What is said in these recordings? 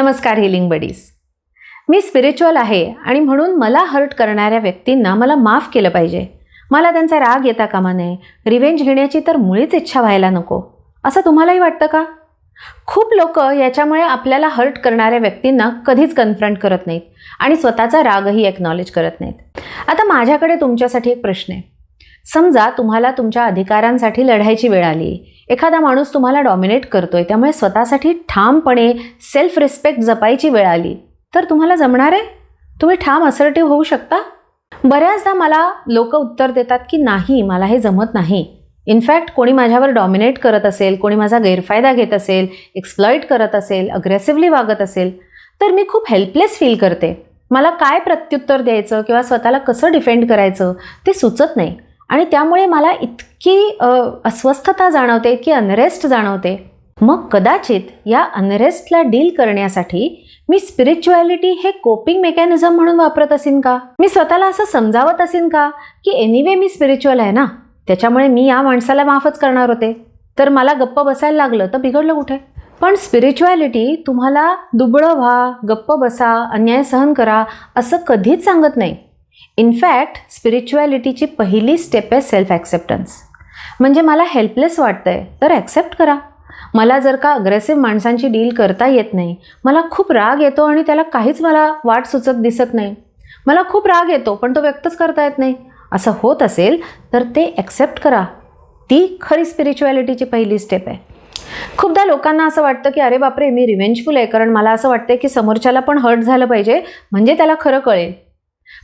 नमस्कार healing buddies मी spiritual आहे आणि म्हणून मला हर्ट करणाऱ्या व्यक्तींना मला माफ केलं पाहिजे. मला त्यांचा राग येता कामा नये. रिवेंज घेण्याची तर मुळीच इच्छा व्हायला नको. असं तुम्हालाही वाटतं का? खूप लोक याच्यामुळे आपल्याला हर्ट करणाऱ्या व्यक्तींना कधीच कन्फ्रंट करत नाहीत आणि स्वतःचा रागही एक्नॉलेज करत नाहीत. आता माझ्याकडे तुमच्यासाठी एक प्रश्न आहे. समजा तुम्हाला तुमच्या अधिकारांसाठी लढायची वेळ आली. एखादा माणूस तुम्हाला डॉमिनेट करतोय त्यामुळे स्वतःसाठी ठामपणे सेल्फ रिस्पेक्ट जपायची वेळ आली. तर तुम्हाला जमणार आहे? तुम्ही ठाम असर्टिव्ह होऊ शकता? बऱ्याचदा मला लोक उत्तर देतात की नाही मला हे जमत नाही. इनफॅक्ट कोणी माझ्यावर डॉमिनेट करत असेल कोणी माझा गैरफायदा घेत असेल एक्सप्लॉइट करत असेल अग्रेसिव्हली वागत असेल तर मी खूप हेल्पलेस फील करते. मला काय प्रत्युत्तर द्यायचं किंवा स्वतःला कसं डिफेंड करायचं ते सुचत नाही. आणि त्यामुळे मला इतकी अस्वस्थता जाणवते इतकी अनरेस्ट जाणवते. मग कदाचित या अनरेस्टला डील करण्यासाठी मी स्पिरिच्युअलिटी हे कोपिंग मेकॅनिझम म्हणून वापरत असेन का? मी स्वतःला असं समजावत असेन का? की एनिवे मी स्पिरिच्युअल आहे ना? त्याच्यामुळे मी या माणसाला माफच करणार होते. तर मला गप्प बसायला लागलं तर बिघडलं कुठे? पण स्पिरिच्युअलिटी तुम्हाला दुबळं व्हा गप्प बसा अन्याय सहन करा असं कधीच सांगत नाही. इनफॅक्ट स्पिरिच्युअलिटीची पहिली स्टेप आहे सेल्फ ॲक्सेप्टन्स म्हणजे मला हेल्पलेस वाटतंय तर ॲक्सेप्ट करा. मला जर का अग्रेसिव्ह माणसांची डील करता येत नाही मला खूप राग येतो आणि त्याला काहीच मला वाट सुचत दिसत नाही. मला खूप राग येतो पण तो व्यक्तच करता येत नाही. असं होत असेल तर ते ॲक्सेप्ट करा. ती खरी स्पिरिच्युअलिटीची पहिली स्टेप आहे. खूपदा लोकांना असं वाटतं की अरे बापरे मी रिव्हेंजफुल आहे. कारण मला असं वाटतं की समोरच्याला पण हर्ट झालं पाहिजे म्हणजे त्याला खरं कळेल.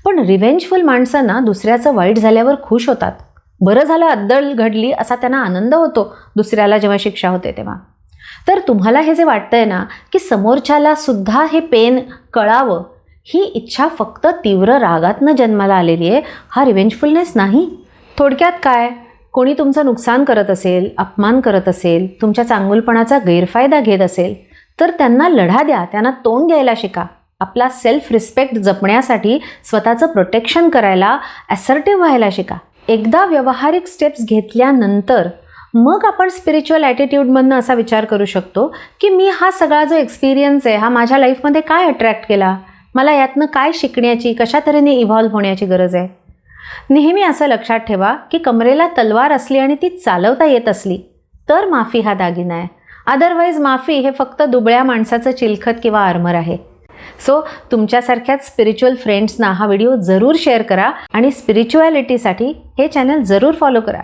पण रिव्हेंजफुल माणसांना दुसऱ्याचं वाईट झाल्यावर खुश होतात. बरं झालं अद्दल घडली असा त्यांना आनंद होतो दुसऱ्याला जेव्हा शिक्षा होते तेव्हा. तर तुम्हाला हे जे वाटतंय ना की समोरच्याला सुद्धा हे पेन कळावं ही इच्छा फक्त तीव्र रागातनं जन्माला आलेली आहे हा रिव्हेंजफुलनेस नाही. थोडक्यात काय? कोणी तुमचं नुकसान करत असेल अपमान करत असेल तुमच्या चांगुलपणाचा गैरफायदा घेत असेल तर त्यांना लढा द्या त्यांना तोंड द्यायला शिका. आपला सेल्फ रिस्पेक्ट जपण्यासाठी स्वतःचं प्रोटेक्शन करायला ॲसर्टिव्ह व्हायला शिका. एकदा व्यावहारिक स्टेप्स घेतल्यानंतर मग आपण स्पिरिच्युअल ॲटिट्यूडमधनं असा विचार करू शकतो की मी हा सगळा जो एक्सपिरियन्स आहे हा माझ्या लाईफमध्ये काय अट्रॅक्ट केला? मला यातनं काय शिकण्याची कशा तऱ्हेने इव्हॉल्व्ह होण्याची गरज आहे? नेहमी असं लक्षात ठेवा की कमरेला तलवार असली आणि ती चालवता येत असली तर माफी हा दागिना आहे. अदरवाईज माफी हे फक्त दुबळ्या माणसाचं चिलखत किंवा आर्मर आहे. सो तुमच्यासारख्याच स्पिरिच्युअल फ्रेंड्सना हा व्हिडिओ जरूर शेअर करा आणि स्पिरिच्युअलिटीसाठी हे चॅनल जरूर फॉलो करा.